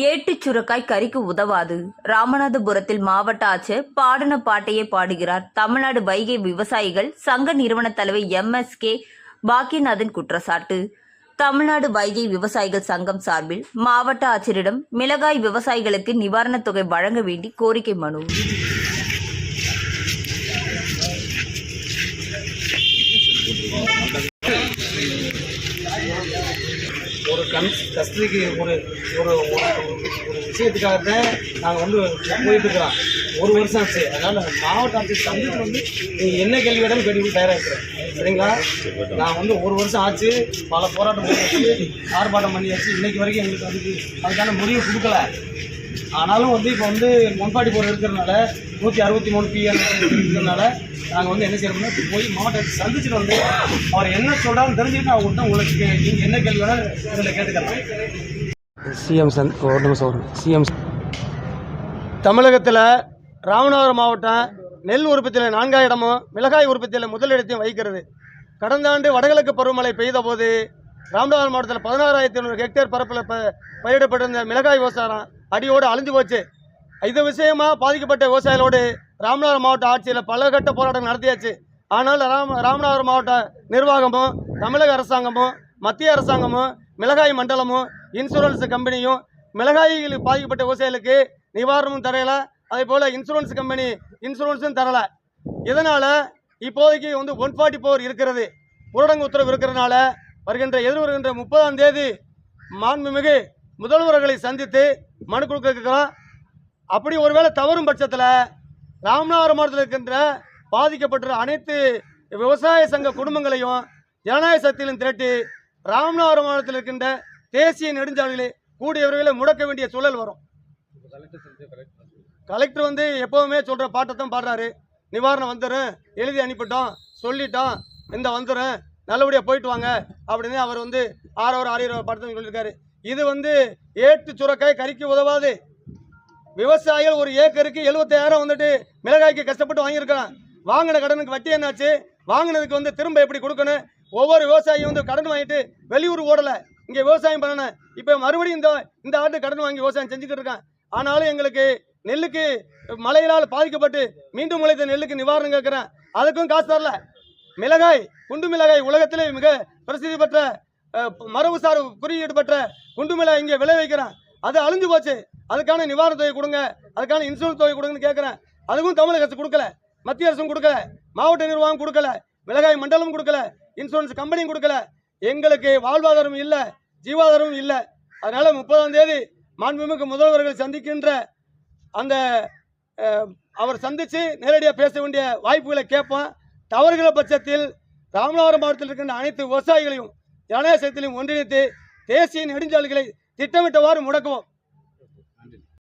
சுரக்காய் கறிக்கு உதவாது. ராமநாதபுரத்தில் மாவட்ட ஆட்சியர் பாடின பாட்டையே பாடுகிறார். தமிழ்நாடு வைகை விவசாயிகள் சங்க நிறுவன தலைவர் எம்எஸ்கே பாக்கியநாதன் குற்றச்சாட்டு. தமிழ்நாடு வைகை விவசாயிகள் சங்கம் சார்பில் மாவட்ட ஆட்சியரிடம் மிளகாய் விவசாயிகளுக்கு நிவாரணத் தொகை வழங்க வேண்டி கோரிக்கை மனு. ஒரு கன் கஸ்டடிக்கு ஒரு ஒரு ஒரு விஷயத்துக்காக தான் நாங்கள் வந்து போயிட்டுருக்கிறோம். ஒரு வருஷம் ஆச்சு. அதனால் மாவட்ட ஆட்சியர் சந்தித்து வந்து நீங்கள் என்ன கேள்வி வேணாலும் கேட்டு தயாராக இருக்கிறேன். சரிங்களா? நான் வந்து ஒரு வருஷம் ஆச்சு. பல போராட்டம் பண்ணியாச்சு ஆர்ப்பாட்டம் பண்ணியாச்சு. இன்றைக்கு வரைக்கும் எங்களுக்கு அதுக்கு அதுக்கான முடிவு கொடுக்கல. ஆனாலும் வந்து இப்போ வந்து முன்பாட்டி போர் இருக்கிறதுனால நூற்றி அறுபத்தி மூணு பிஎன் இருக்கிறதுனால நாங்கள் வந்து என்ன செய்யணும்னா இப்போ போய் மாவட்டத்தை சந்திச்சுட்டு வந்து அவர் என்ன சொல்கிறான்னு தெரிஞ்சுட்டு அவங்க உங்கள்கிட்ட உங்களுக்கு நீங்கள் என்ன கேள்வி வேணாலும் இதில் கேட்டுக்கலாம் சிஎம் சந்த் ஒரு நிமிஷம் வரும் சிஎம் தமிழகத்தில் ராமநாதபுரம் மாவட்டம் நெல் உற்பத்தியில் நான்காம் இடமும் மிளகாய் உற்பத்தியில் முதலிடத்தையும் வகிக்கிறது. கடந்த ஆண்டு வடகிழக்கு பருவமழை பெய்த போது ராமநாதபுரம் மாவட்டத்தில் பதினாறாயிரத்தி ஐநூறு ஹெக்டேர் பரப்பில் பயிரிடப்பட்டிருந்த மிளகாய் விவசாயம் அடியோடு அழிஞ்சு போச்சு. இது விஷயமா பாதிக்கப்பட்ட விவசாயிகளோடு ராமநாதபுரம் மாவட்ட ஆட்சியில் பல கட்ட போராட்டம் நடத்தியாச்சு. ஆனால் ராம ராமநாதபுரம் மாவட்ட நிர்வாகமும் தமிழக அரசாங்கமும் மத்திய அரசாங்கமும் மிளகாய் மண்டலமும் இன்சூரன்ஸ் கம்பெனியும் மிளகாய்களுக்கு பாதிக்கப்பட்ட விவசாயிகளுக்கு நிவாரணமும் தரையலை அதே போல் இன்சூரன்ஸ் கம்பெனி இன்சூரன்ஸும் தரலை. இதனால் இப்போதைக்கு வந்து ஒன் ஃபார்ட்டி ஃபோர் இருக்கிறது. ஊரடங்கு உத்தரவு இருக்கிறதுனால வருகின்ற எதிர் வருகின்ற முப்பதாம் தேதி மாண்புமிகு முதல்வர்களை சந்தித்து மனு கொடுக்கலாம் அப்படி ஒருவேளை தவறும் பட்சத்தில் ராமநாதபுரம் மாவட்டத்தில் இருக்கின்ற பாதிக்கப்பட்ட அனைத்து விவசாய சங்க குடும்பங்களையும் ஜனநாயக சக்தியிலும் திரட்டி ராமநாதபுரம் மாவட்டத்தில் இருக்கின்ற தேசிய நெடுஞ்சாலைகளை கூடிய விரைவில் முடக்க வேண்டிய சூழல் வரும். கலெக்டர் வந்து எப்போவுமே சொல்கிற பாட்டை தான் பாடுறாரு. நிவாரணம் வந்துடும் எழுதி அனுப்பிட்டோம் சொல்லிட்டோம் இந்த வந்துடும் நல்லபடியாக போயிட்டு வாங்க அப்படின்னு அவர் வந்து ஆறவர் ஆறியவர் படத்தில் சொல்லியிருக்காரு. இது வந்து ஏட்டு சுரக்காய் கறிக்கு உதவாது. விவசாயிகள் ஒரு ஏக்கருக்கு எழுபத்தாயிரம் வந்துட்டு மிளகாய்க்கு கஷ்டப்பட்டு வாங்கியிருக்கிறான் வாங்கின கடனுக்கு வட்டி என்னாச்சு? வாங்கினதுக்கு வந்து திரும்ப எப்படி கொடுக்கணும்? ஒவ்வொரு விவசாயியும் வந்து கடன் வாங்கிட்டு வெளியூர் ஓடலை. இங்கே விவசாயம் பண்ணணும் இப்போ மறுபடியும் இந்த இந்த ஆண்டு கடன் வாங்கி விவசாயம் செஞ்சுக்கிட்டு இருக்கான். ஆனாலும் எங்களுக்கு நெல்லுக்கு மழையினால் பாதிக்கப்பட்டு மீண்டும் முளைத்த நெல்லுக்கு நிவாரணம் கேட்குறேன். அதுக்கும் காசு தரல. மிளகாய் குண்டு மிளகாய் உலகத்திலே மிக பிரசித்தி பெற்ற மரபு மரபுசார் குறியீடு பெற்ற குண்டு மிளகாய் இங்கே விளைவிக்கிறேன் அது அழிஞ்சு போச்சு. அதுக்கான நிவாரண தொகை கொடுங்க. அதுக்கான இன்சூரன்ஸ் தொகை கொடுங்கன்னு கேட்குறேன். அதுக்கும் தமிழக அரசு கொடுக்கல. மத்திய அரசும் கொடுக்கல. மாவட்ட நிர்வாகம் கொடுக்கல. மிளகாய் மண்டலம் கொடுக்கல. இன்சூரன்ஸ் கம்பெனியும் கொடுக்கல. எங்களுக்கு வாழ்வாதாரம் இல்லை ஜீவாதாரமும் இல்லை. அதனால் முப்பதாம் தேதி மாண்புமிகு முதல்வர்கள் சந்திக்கின்ற அந்த அவர் சந்தித்து நேரடியாக பேச வேண்டிய வாய்ப்புகளை கேட்போம். தவறுகிற பட்சத்தில் ராமநாதபுரம் மாவட்டத்தில் இருக்கின்ற அனைத்து விவசாயிகளையும் ஜனநாயக ஒன்றிணைத்து தேசிய நெடுஞ்சாலைகளை திட்டமிட்டவாறு முடக்குவோம்.